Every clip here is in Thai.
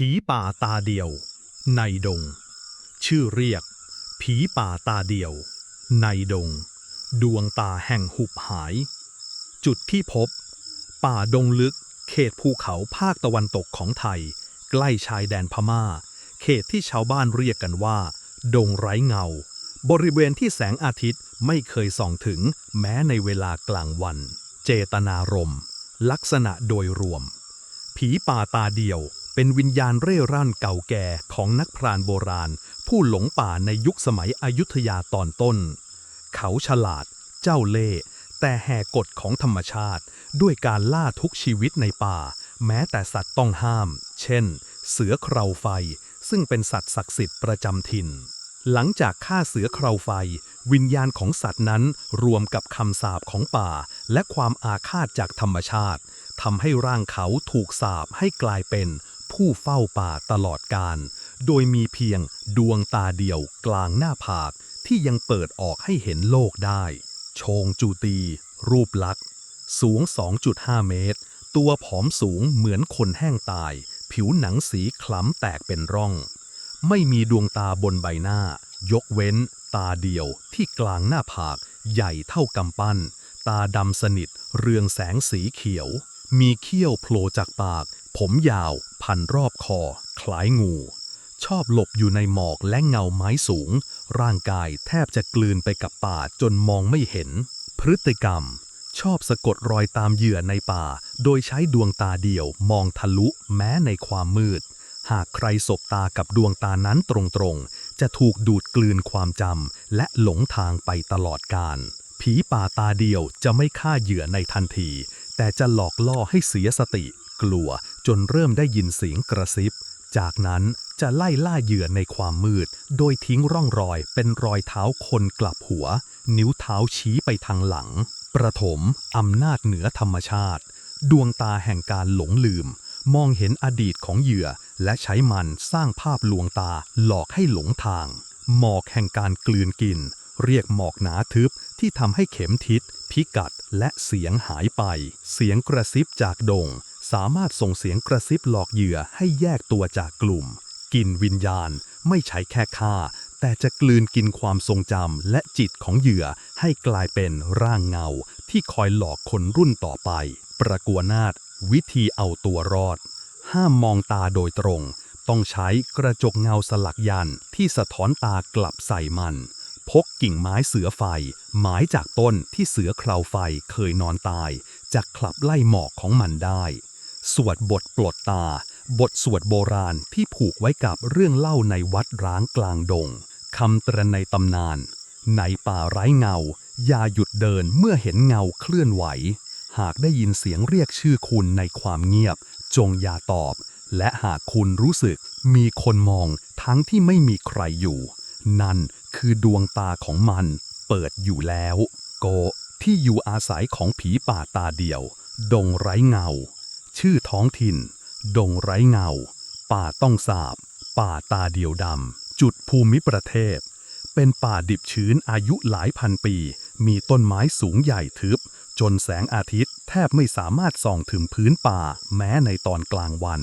ผีป่าตาเดียว ในดง ชื่อเรียก ผีป่าตาเดียว ในดง ดวงตาแห่งหุบหาย จุดที่พบ ป่าดงลึก เขตภูเขาภาคตะวันตกของไทย ใกล้ชายแดนพม่า เขตที่ชาวบ้านเรียกกันว่า ดงไร้เงา บริเวณที่แสงอาทิตย์ไม่เคยส่องถึงแม้ในเวลากลางวัน เจตนารมลักษณะโดยรวม ผีป่าตาเดียว เป็นวิญญาณเร่ร่อนเก่าแก่ของนักพรานโบราณ ผู้หลงป่าในยุคสมัยอยุธยาตอนต้น เขาฉลาด เจ้าเล่แต่แหกกฎของธรรมชาติ ด้วยการล่าทุกชีวิตในป่า แม้แต่สัตว์ต้องห้าม เช่น เสือเคราไฟ ซึ่งเป็นสัตว์ศักดิ์สิทธิ์ประจำถิ่น หลังจากฆ่าเสือเคราไฟ วิญญาณของสัตว์นั้นรวมกับคำสาปของป่า และความอาฆาตจากธรรมชาติทำให้ร่างเขาถูกสาปให้กลายเป็น ผู้เฝ้าป่าตลอดกาลโดยมีเพียงดวงตาเดียวกลางหน้าผากที่ยังเปิดออกให้เห็นโลกได้ ชงจูตี รูปลักษณ์ สูง 2.5 เมตร ตัวผอมสูงเหมือนคนแห้งตาย ผิวหนังสีคล้ำแตกเป็นร่อง ไม่มีดวงตาบนใบหน้า ยกเว้น ตาเดียวที่กลางหน้าผากใหญ่เท่ากำปั้น ตาดำสนิท เรืองแสงสีเขียว มีเขี้ยวโผล่จากปาก ผมยาว พันรอบคอ คล้ายงู ชอบหลบอยู่ในหมอกและเงาไม้สูง ร่างกายแทบจะกลืนไปกับป่าจนมองไม่เห็น พฤติกรรม ชอบสะกดรอยตามเหยื่อในป่า โดยใช้ดวงตาเดียวมองทะลุแม้ในความมืด หากใครสบตากับดวงตานั้นตรงๆ จะถูกดูดกลืนความจำและหลงทางไปตลอดกาลผีป่าตาเดียวจะไม่ฆ่าเหยื่อในทันที แต่จะหลอกล่อให้เสียสติ กลัวจนเริ่มได้ยินเสียงกระซิบ จากนั้นจะไล่ล่าเหยื่อในความมืด โดยทิ้งร่องรอยเป็นรอยเท้าคนกลับหัว นิ้วเท้าชี้ไปทางหลัง ประถมอำนาจเหนือธรรมชาติ ดวงตาแห่งการหลงลืม มองเห็นอดีตของเหยื่อ และใช้มันสร้างภาพลวงตาหลอกให้หลงทาง หมอกแห่งการกลืนกิน เรียกหมอกหนาทึบที่ทำให้เข็มทิศพิกัดและเสียงหายไป เสียงกระซิบจากดง สามารถส่งเสียงกระซิบหลอกเหยื่อให้แยกตัวจากกลุ่ม กินวิญญาณ ไม่ใช้แค่ฆ่า แต่จะกลืนกินความทรงจำและจิตของเหยื่อให้กลายเป็นร่างเงา ที่คอยหลอกคนรุ่นต่อไป ประกัวนาถวิธีเอาตัวรอด ห้ามมองตาโดยตรง ต้องใช้กระจกเงาสลักยันที่สะท้อนตากลับใส่มัน พกกิ่งไม้เสือไฟ หมายจากต้นที่เสือเคราไฟเคยนอนตายจะคลับไล่หมอกของมันได้ สวดบทปลดตา บทสวดโบราณที่ผูกไว้กับเรื่องเล่าในวัดร้างกลางดงคำตรในตำนาน ในป่าไร้เงา อย่าหยุดเดินเมื่อเห็นเงาเคลื่อนไหว หากได้ยินเสียงเรียกชื่อคุณในความเงียบ จงอย่าตอบ และหากคุณรู้สึกมีคนมองทั้งที่ไม่มีใครอยู่ นั่นคือดวงตาของมันเปิดอยู่แล้ว โกที่อยู่อาศัยของผีป่าตาเดียว ดงไร้เงา ชื่อท้องถิ่น ดงไร้เงา ป่าต้องสาบ ป่าตาเดียวดำ จุดภูมิประเทศ เป็นป่าดิบชื้นอายุหลายพันปี มีต้นไม้สูงใหญ่ทึบ จนแสงอาทิตย์แทบไม่สามารถส่องถึงพื้นป่า แม้ในตอนกลางวัน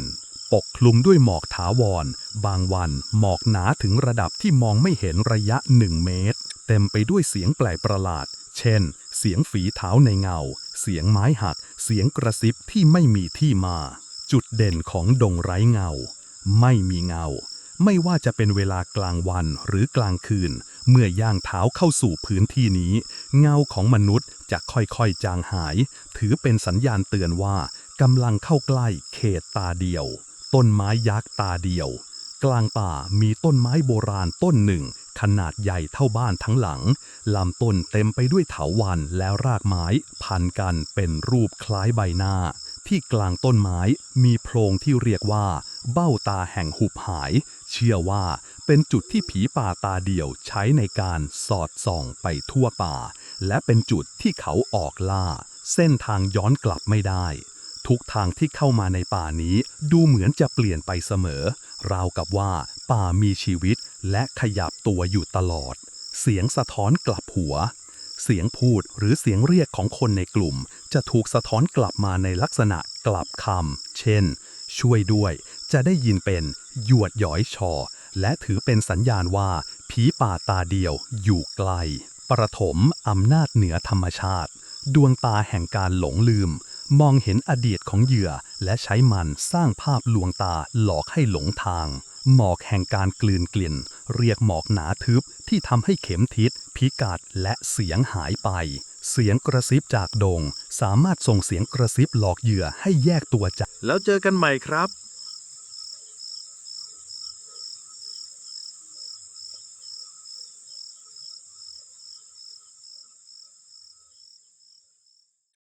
ปกคลุมด้วยหมอกถาวร บางวันหมอกหนาถึงระดับที่มองไม่เห็นระยะหนึ่งเมตร เต็มไปด้วยเสียงแปลกประหลาด เช่น เสียงฝีเท้าในเงา เสียงไม้หัก เสียงกระซิบที่ไม่มีที่มา จุดเด่นของดงไร้เงา ไม่มีเงา ไม่ว่าจะเป็นเวลากลางวันหรือกลางคืน เมื่อย่างเท้าเข้าสู่พื้นที่นี้ เงาของมนุษย์จะค่อยๆจางหาย ถือเป็นสัญญาณเตือนว่ากำลังเข้าใกล้เขตตาเดียว ต้นไม้ยักษ์ตาเดียว กลางป่ามีต้นไม้โบราณต้นหนึ่ง ขนาดใหญ่เท่าบ้านทั้งหลัง ลำต้นเต็มไปด้วยเถาวัลย์และรากไม้ พันกันเป็นรูปคล้ายใบหน้า ที่กลางต้นไม้มีโพรงที่เรียกว่า เบ้าตาแห่งหุบหาย เชื่อว่าเป็นจุดที่ผีป่าตาเดียวใช้ในการสอดส่องไปทั่วป่า และเป็นจุดที่เขาออกล่า เส้นทางย้อนกลับไม่ได้ ทุกทางที่เข้ามาในป่านี้ดูเหมือนจะเปลี่ยนไปเสมอ ราวกับว่าป่ามีชีวิตและขยับตัวอยู่ตลอด เสียงสะท้อนกลับหัว เสียงพูดหรือเสียงเรียกของคนในกลุ่ม จะถูกสะท้อนกลับมาในลักษณะกลับคำ เช่น ช่วยด้วย จะได้ยินเป็นหยวดหยอยชอ และถือเป็นสัญญาณว่าผีป่าตาเดียวอยู่ไกล ประถมอำนาจเหนือธรรมชาติ ดวงตาแห่งการหลงลืม มองเห็นอดีตของเหยื่อและใช้มันสร้างภาพลวงตาหลอกให้หลงทาง หมอกแห่งการกลืนกลิ่น เรียกหมอกหนาทึบที่ทำให้เข็มทิศ พิกัดและเสียงหายไป เสียงกระซิบจากดง สามารถส่งเสียงกระซิบหลอกเหยื่อให้แยกตัวจากแล้วเจอกันใหม่ครับ